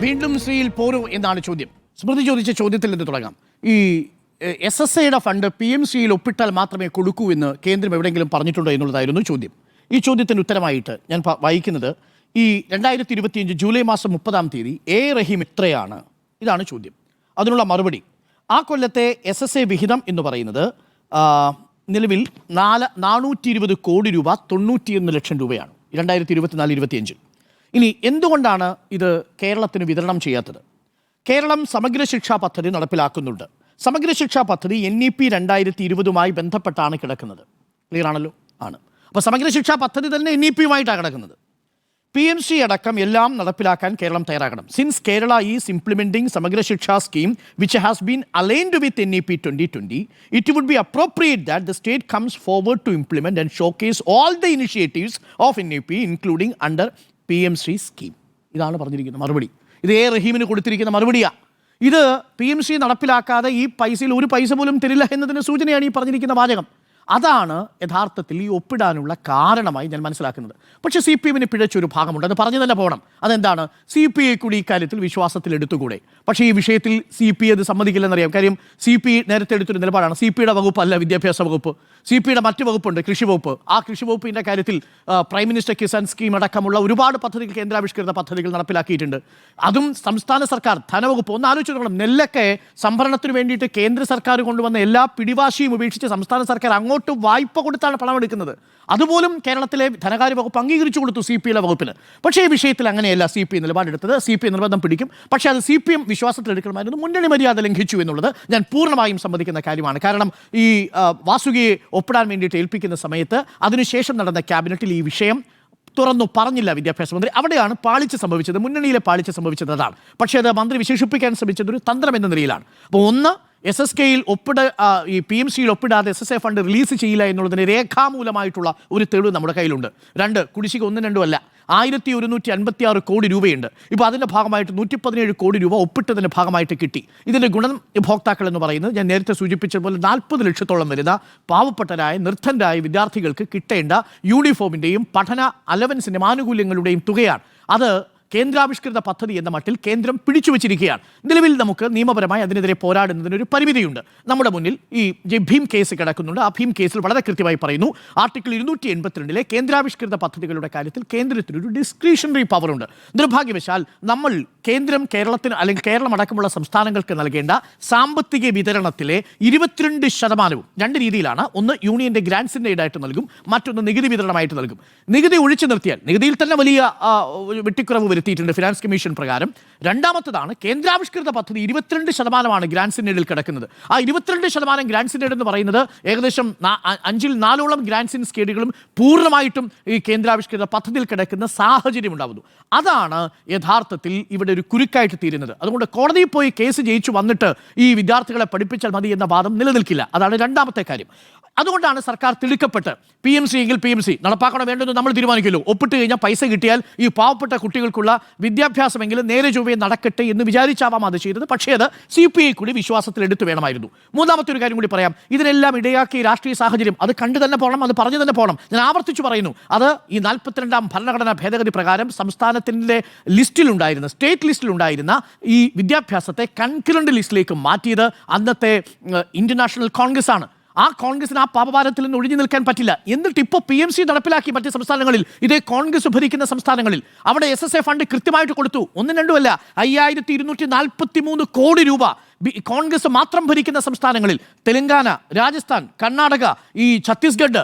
വീണ്ടും ശ്രീയിൽ പോരൂ എന്നാണ് ചോദ്യം. സ്മൃതി ചോദിച്ച ചോദ്യത്തിൽ നിന്ന് തുടങ്ങാം. ഈ എസ് എസ് ഐയുടെ ഫണ്ട് പി എം സിയിൽ ഒപ്പിട്ടാൽ മാത്രമേ കൊടുക്കൂ എന്ന് കേന്ദ്രം എവിടെയെങ്കിലും പറഞ്ഞിട്ടുണ്ടോ എന്നുള്ളതായിരുന്നു ചോദ്യം. ഈ ചോദ്യത്തിന് ഉത്തരമായിട്ട് ഞാൻ വായിക്കുന്നത് ഈ രണ്ടായിരത്തി ഇരുപത്തിയഞ്ച് ജൂലൈ മാസം മുപ്പതാം തീയതി എ റഹീം ഇത്രയാണ് ഇതാണ് ചോദ്യം. അതിനുള്ള മറുപടി. ആ കൊല്ലത്തെ എസ് എസ് എ വിഹിതം എന്ന് പറയുന്നത് നിലവിൽ നാല് നാനൂറ്റി ഇരുപത് കോടി രൂപ തൊണ്ണൂറ്റിയൊന്ന് ലക്ഷം രൂപയാണ്. രണ്ടായിരത്തി ഇരുപത്തിനാല് ഇരുപത്തിയഞ്ചിൽ ഇനി എന്തുകൊണ്ടാണ് ഇത് കേരളത്തിന് വിതരണം ചെയ്യാത്തത്? കേരളം സമഗ്ര ശിക്ഷാ പദ്ധതി നടപ്പിലാക്കുന്നുണ്ട്. സമഗ്ര ശിക്ഷാ പദ്ധതി എൻ ഇ പി രണ്ടായിരത്തി ഇരുപതുമായി ബന്ധപ്പെട്ടാണ് കിടക്കുന്നത്. ക്ലിയർ ആണല്ലോ? ആണ്. അപ്പോൾ സമഗ്ര ശിക്ഷാ പദ്ധതി തന്നെ എൻ ഇ പിയുമായിട്ടാണ് കിടക്കുന്നത്. പി എം സി അടക്കം എല്ലാം നടപ്പിലാക്കാൻ കേരളം തയ്യാറാകണം. Since Kerala is implementing Samagra Shiksha scheme which has been aligned with N E P twenty twenty it would be appropriate that the state comes forward to implement and showcase all the initiatives of N E P including under P M Shri scheme ഇതാണ് പറഞ്ഞിരിക്കുന്നത് മറുപടി. ഇത് A റഹീമിന് കൊടുത്തിരിക്കുന്ന മറുപടിയാണ് ഇത് P M C നടപ്പിലാക്കാതെ ഈ പൈസയിൽ ഒരു പൈസ പോലും തരില്ല എന്നതിന് സൂചനയാണ് ഈ പറഞ്ഞിരിക്കുന്ന വാചകം. അതാണ് യഥാർത്ഥത്തിൽ ഈ ഒപ്പിടാനുള്ള കാരണമായി ഞാൻ മനസ്സിലാക്കുന്നത്. പക്ഷേ സി പി എമ്മിന് പിഴച്ചൊരു ഭാഗമുണ്ട്. അത് പറഞ്ഞു തന്നെ പോകണം. അതെന്താണ്? സി പി ഐ കൂടി ഇക്കാര്യത്തിൽ വിശ്വാസത്തിൽ എടുത്തുകൂടെ? പക്ഷേ ഈ വിഷയത്തിൽ സി പി അത് സമ്മതിക്കില്ലെന്നറിയാം. കാര്യം സി പി നേരത്തെ എടുത്തൊരു നിലപാടാണ്. സി പിയുടെ വകുപ്പല്ല വിദ്യാഭ്യാസ വകുപ്പ്. സി പിയുടെ മറ്റ് വകുപ്പുണ്ട് കൃഷി വകുപ്പ്. ആ കൃഷി വകുപ്പിന്റെ കാര്യത്തിൽ പ്രൈം മിനിസ്റ്റർ കിസാൻ സ്കീം അടക്കമുള്ള ഒരുപാട് പദ്ധതികൾ കേന്ദ്രാവിഷ്കൃത പദ്ധതികൾ നടപ്പിലാക്കിയിട്ടുണ്ട്. അതും സംസ്ഥാന സർക്കാർ ധനവകുപ്പ് ഒന്ന് ആലോചിച്ച് നോക്കണം. നെല്ലൊക്കെ സംഭരണത്തിന് വേണ്ടിയിട്ട് കേന്ദ്ര സർക്കാർ കൊണ്ടുവന്ന എല്ലാ പിടിവാശിയും ഉപേക്ഷിച്ച് സംസ്ഥാന സർക്കാർ അങ്ങോട്ട് വായ്പ കൊടുത്താണ് പണം എടുക്കുന്നത്. അതുപോലും കേരളത്തിലെ ധനകാര്യ വകുപ്പ് അംഗീകരിച്ചു കൊടുത്തു സി പി ഐ വകുപ്പിന്. പക്ഷേ ഈ വിഷയത്തിൽ അങ്ങനെയല്ല സി പി ഐ നിലപാടെടുത്തത്. സി പി ഐ നിർബന്ധം പിടിക്കും. പക്ഷേ അത് സി പി എം വിശ്വാസത്തിലെടുക്കണമായിരുന്നു മുന്നണി മര്യാദ ലംഘിച്ചു എന്നുള്ളത് ഞാൻ പൂർണമായും സമ്മതിക്കുന്ന കാര്യമാണ്. കാരണം ഈ വാസുകിയെ ഒപ്പിടാൻ വേണ്ടിയിട്ട് ഏൽപ്പിക്കുന്ന സമയത്ത് അതിനുശേഷം നടന്ന ക്യാബിനറ്റിൽ ഈ വിഷയം തുറന്നു പറഞ്ഞില്ല വിദ്യാഭ്യാസ മന്ത്രി. അവിടെയാണ് പാളിച്ച സംഭവിച്ചത്. മുന്നണിയിലെ പാളിച്ച സംഭവിച്ചത് അതാണ്. പക്ഷേ അത് മന്ത്രി വിശേഷിപ്പിക്കാൻ ശ്രമിച്ചത് ഒരു തന്ത്രം എന്ന നിലയിലാണ്. അപ്പോൾ ഒന്ന് എസ് എസ് കെയിൽ ഒപ്പിട ഈ പി എം സിയിൽ ഒപ്പിടാതെ S S A fund release ചെയ്യില്ല എന്നുള്ളതിന് രേഖാമൂലമായിട്ടുള്ള ഒരു തെളിവ് നമ്മുടെ കയ്യിലുണ്ട്. രണ്ട് കുടിശ്ശിക ഒന്നും രണ്ടും അല്ല. ആയിരത്തി ഒരുന്നൂറ്റി അൻപത്തി ആറ് കോടി രൂപയുണ്ട്. ഇപ്പോൾ അതിന്റെ ഭാഗമായിട്ട് നൂറ്റി പതിനേഴ് കോടി രൂപ ഒപ്പിട്ടതിന്റെ ഭാഗമായിട്ട് കിട്ടി. ഇതിന്റെ ഗുണം ഉപഭോക്താക്കൾ എന്ന് പറയുന്നത് ഞാൻ നേരത്തെ സൂചിപ്പിച്ചതുപോലെ നാൽപ്പത് ലക്ഷത്തോളം വരുന്ന പാവപ്പെട്ടരായ നിർദ്ധനരായ വിദ്യാർത്ഥികൾക്ക് കിട്ടേണ്ട യൂണിഫോമിന്റെയും പഠന അലവൻസിന്റെയും ആനുകൂല്യങ്ങളുടെയും തുകയാണ്. അത് കേന്ദ്രാവിഷ്കൃത പദ്ധതി എന്ന മട്ടിൽ കേന്ദ്രം പിടിച്ചു വച്ചിരിക്കുകയാണ്. നിലവിൽ നമുക്ക് നിയമപരമായി അതിനെതിരെ പോരാടുന്നതിന് ഒരു പരിമിതിയുണ്ട്. നമ്മുടെ മുന്നിൽ ഈ ഭീം കേസ് കിടക്കുന്നുണ്ട്. ആ ഭീം കേസിൽ വളരെ കൃത്യമായി പറയുന്നു ആർട്ടിക്കിൾ ഇരുന്നൂറ്റി എൺപത്തിരണ്ടിലെ കേന്ദ്രാവിഷ്കൃത പദ്ധതികളുടെ കാര്യത്തിൽ കേന്ദ്രത്തിനൊരു ഡിസ്ക്രിഷണറി പവറുണ്ട്. നിർഭാഗ്യവശാൽ നമ്മൾ കേന്ദ്രം കേരളത്തിന് അല്ലെങ്കിൽ കേരളം അടക്കമുള്ള സംസ്ഥാനങ്ങൾക്ക് നൽകേണ്ട സാമ്പത്തിക വിതരണത്തിലെ ഇരുപത്തിരണ്ട് ശതമാനവും രണ്ട് രീതിയിലാണ്. ഒന്ന് യൂണിയന്റെ ഗ്രാൻസിന്റെ ഇടായിട്ട് നൽകും മറ്റൊന്ന് നികുതി വിതരണമായിട്ട് നൽകും. നികുതി ഒഴിച്ചു നിർത്തിയാൽ നികുതിയിൽ തന്നെ വലിയ വെട്ടിക്കുറവ് വരുത്തിയിട്ടുണ്ട് ഫിനാൻസ് കമ്മീഷൻ പ്രകാരം. രണ്ടാമത്തതാണ് കേന്ദ്രാവിഷ്കൃത പദ്ധതി ഇരുപത്തിരണ്ട് ശതമാനമാണ് ഗ്രാൻസിന്റെ ഇടയിൽ കിടക്കുന്നത്. ആ ഇരുപത്തിരണ്ട് ശതമാനം ഗ്രാൻസിന്റെ എന്ന് പറയുന്നത് ഏകദേശം അഞ്ചിൽ നാലോളം ഗ്രാൻസിൻ സ്കേഡുകളും പൂർണമായിട്ടും ഈ കേന്ദ്രാവിഷ്കൃത പദ്ധതിയിൽ കിടക്കുന്ന സാഹചര്യം ഉണ്ടാവുന്നു. അതാണ് യഥാർത്ഥത്തിൽ ഇവിടെ ഒരു കുരുക്കായിട്ട് തീരുന്നത്. അതുകൊണ്ട് കോടതിയിൽ പോയി കേസ് ജയിച്ചു വന്നിട്ട് ഈ വിദ്യാർത്ഥികളെ പഠിപ്പിച്ചാൽ മതി എന്ന വാദം നിലനിൽക്കില്ല. അതാണ് രണ്ടാമത്തെ കാര്യം. അതുകൊണ്ടാണ് സർക്കാർ തിടുക്കപ്പെട്ട് പി എം സി എങ്കിൽ പി എം സി നടപ്പാക്കണം വേണ്ടെന്ന് നമ്മൾ തീരുമാനിക്കുമല്ലോ. ഒപ്പിട്ട് കഴിഞ്ഞാൽ പൈസ കിട്ടിയാൽ ഈ പാവപ്പെട്ട കുട്ടികൾക്കുള്ള വിദ്യാഭ്യാസമെങ്കിലും നേരെ ചൊവ്വേ നടക്കട്ടെ എന്ന് വിചാരിച്ചാവാം അത് ചെയ്തത്. പക്ഷേ അത് സി പി ഐ കൂടി വിശ്വാസത്തിൽ എടുത്തു വേണമായിരുന്നു. മൂന്നാമത്തെ ഒരു കാര്യം കൂടി പറയാം. ഇതിനെല്ലാം ഇടയാക്കിയ രാഷ്ട്രീയ സാഹചര്യം അത് കണ്ടു തന്നെ പോകണം അത് പറഞ്ഞു തന്നെ പോകണം. ഞാൻ ആവർത്തിച്ചു പറയുന്നു. അത് ഈ നാൽപ്പത്തിരണ്ടാം ഭരണഘടനാ ഭേദഗതി പ്രകാരം സംസ്ഥാനത്തിന്റെ ലിസ്റ്റിലുണ്ടായിരുന്ന സ്റ്റേറ്റ് ലിസ്റ്റിലുണ്ടായിരുന്ന ഈ വിദ്യാഭ്യാസത്തെ കൺകറന്റ് ലിസ്റ്റിലേക്ക് മാറ്റിയത് അന്നത്തെ ഇന്റർനാഷണൽ കോൺഗ്രസ് ആണ് ആ കോൺഗ്രസിന് ആ പാപഭാരത്തിൽ നിന്ന് ഒഴിഞ്ഞു നിൽക്കാൻ പറ്റില്ല. എന്നിട്ട് ഇപ്പോൾ പി എം സി നടപ്പിലാക്കി മറ്റ് സംസ്ഥാനങ്ങളിൽ ഇതേ കോൺഗ്രസ് ഭരിക്കുന്ന സംസ്ഥാനങ്ങളിൽ. അവിടെ എസ് എസ് എ ഫണ്ട് കൃത്യമായിട്ട് കൊടുത്തു. ഒന്നും രണ്ടുമല്ല അയ്യായിരത്തി ഇരുന്നൂറ്റി നാൽപ്പത്തി മൂന്ന് കോടി രൂപ കോൺഗ്രസ് മാത്രം ഭരിക്കുന്ന സംസ്ഥാനങ്ങളിൽ തെലങ്കാന രാജസ്ഥാൻ കർണാടക ഈ ഛത്തീസ്ഗഡ്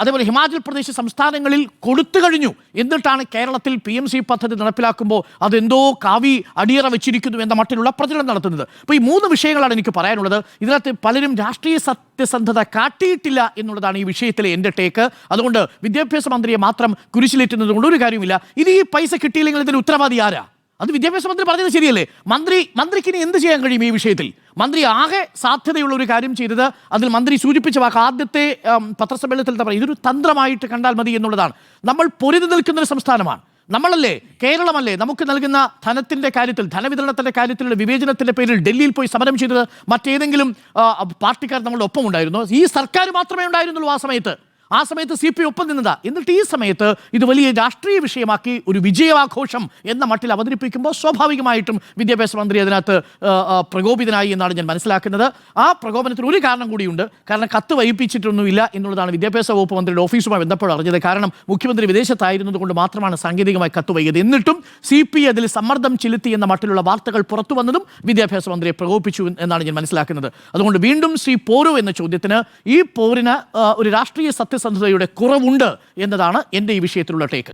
അതേപോലെ ഹിമാചൽ പ്രദേശ് സംസ്ഥാനങ്ങളിൽ കൊടുത്തു കഴിഞ്ഞു. എന്നിട്ടാണ് കേരളത്തിൽ പി എം സി പദ്ധതി നടപ്പിലാക്കുമ്പോൾ അതെന്തോ കാവി അടിയറ വെച്ചിരിക്കുന്നു എന്ന മട്ടിലുള്ള പ്രചരണം നടത്തുന്നത്. അപ്പോൾ ഈ മൂന്ന് വിഷയങ്ങളാണ് എനിക്ക് പറയാനുള്ളത്. ഇതിനകത്ത് പലരും രാഷ്ട്രീയ സത്യസന്ധത കാട്ടിയിട്ടില്ല എന്നുള്ളതാണ് ഈ വിഷയത്തിലെ എന്റെ ടേക്ക്. അതുകൊണ്ട് വിദ്യാഭ്യാസ മന്ത്രിയെ മാത്രം കുരിശിലേറ്റുന്നത് കൊണ്ട് ഒരു കാര്യമില്ല ഇനി ഈ പൈസ കിട്ടിയില്ലെങ്കിൽ ഇതിന് ഉത്തരവാദി ആരാ? അത് വിദ്യാഭ്യാസ മന്ത്രി പറഞ്ഞത് ശരിയല്ലേ? മന്ത്രി മന്ത്രിക്ക് ഇനി എന്ത് ചെയ്യാൻ കഴിയും ഈ വിഷയത്തിൽ? മന്ത്രി ആകെ സാധ്യതയുള്ള ഒരു കാര്യം ചെയ്തത് അതിൽ മന്ത്രി സൂചിപ്പിച്ച വാക്ക് ആദ്യത്തെ പത്രസമ്മേളനത്തിൽ തന്നെ ഇതൊരു തന്ത്രമായിട്ട് കണ്ടാൽ മതി എന്നുള്ളതാണ്. നമ്മൾ പൊരുതി നിൽക്കുന്ന ഒരു സംസ്ഥാനമാണ്. നമ്മളല്ലേ കേരളമല്ലേ നമുക്ക് നൽകുന്ന ധനത്തിന്റെ കാര്യത്തിൽ ധനവിതരണത്തിന്റെ കാര്യത്തിലുള്ള വിവേചനത്തിന്റെ പേരിൽ ഡൽഹിയിൽ പോയി സമരം ചെയ്തത് മറ്റേതെങ്കിലും പാർട്ടിക്കാർ നമ്മളുടെ ഒപ്പം ഉണ്ടായിരുന്നു ഈ സർക്കാർ മാത്രമേ ഉണ്ടായിരുന്നുള്ളൂ ആ സമയത്ത്. ആ സമയത്ത് സി പി ഒപ്പം നിന്നതാ. എന്നിട്ട് ഈ സമയത്ത് ഇത് വലിയ രാഷ്ട്രീയ വിഷയമാക്കി ഒരു വിജയാഘോഷം എന്ന മട്ടിൽ അവതരിപ്പിക്കുമ്പോൾ സ്വാഭാവികമായിട്ടും വിദ്യാഭ്യാസ മന്ത്രി അതിനകത്ത് പ്രകോപിതനായി എന്നാണ് ഞാൻ മനസ്സിലാക്കുന്നത്. ആ പ്രകോപനത്തിന് ഒരു കാരണം കൂടിയുണ്ട്. കാരണം കത്ത് വൈപ്പിച്ചിട്ടൊന്നുമില്ല എന്നുള്ളതാണ് വിദ്യാഭ്യാസ വകുപ്പ് മന്ത്രിയുടെ ഓഫീസുമായി ബന്ധപ്പെട്ട് അറിഞ്ഞത്. കാരണം മുഖ്യമന്ത്രി വിദേശത്തായിരുന്നത് കൊണ്ട് മാത്രമാണ് സാങ്കേതികമായി കത്ത് വൈകിയത്. എന്നിട്ടും സി പി അതിൽ സമ്മർദ്ദം ചെലുത്തി എന്ന മട്ടിലുള്ള വാർത്തകൾ പുറത്തു വന്നതും വിദ്യാഭ്യാസ മന്ത്രിയെ പ്രകോപിപ്പിച്ചു എന്നാണ് ഞാൻ മനസ്സിലാക്കുന്നത്. അതുകൊണ്ട് വീണ്ടും ശ്രീ പോരോ എന്ന ചോദ്യത്തിന് ഈ പോരിന് ഒരു രാഷ്ട്രീയ സത്യസന്ധതയുടെ കുറവുണ്ട് എന്നതാണ് എന്റെ ഈ വിഷയത്തിലുള്ള ടേക്ക്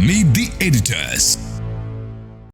Meet the editors.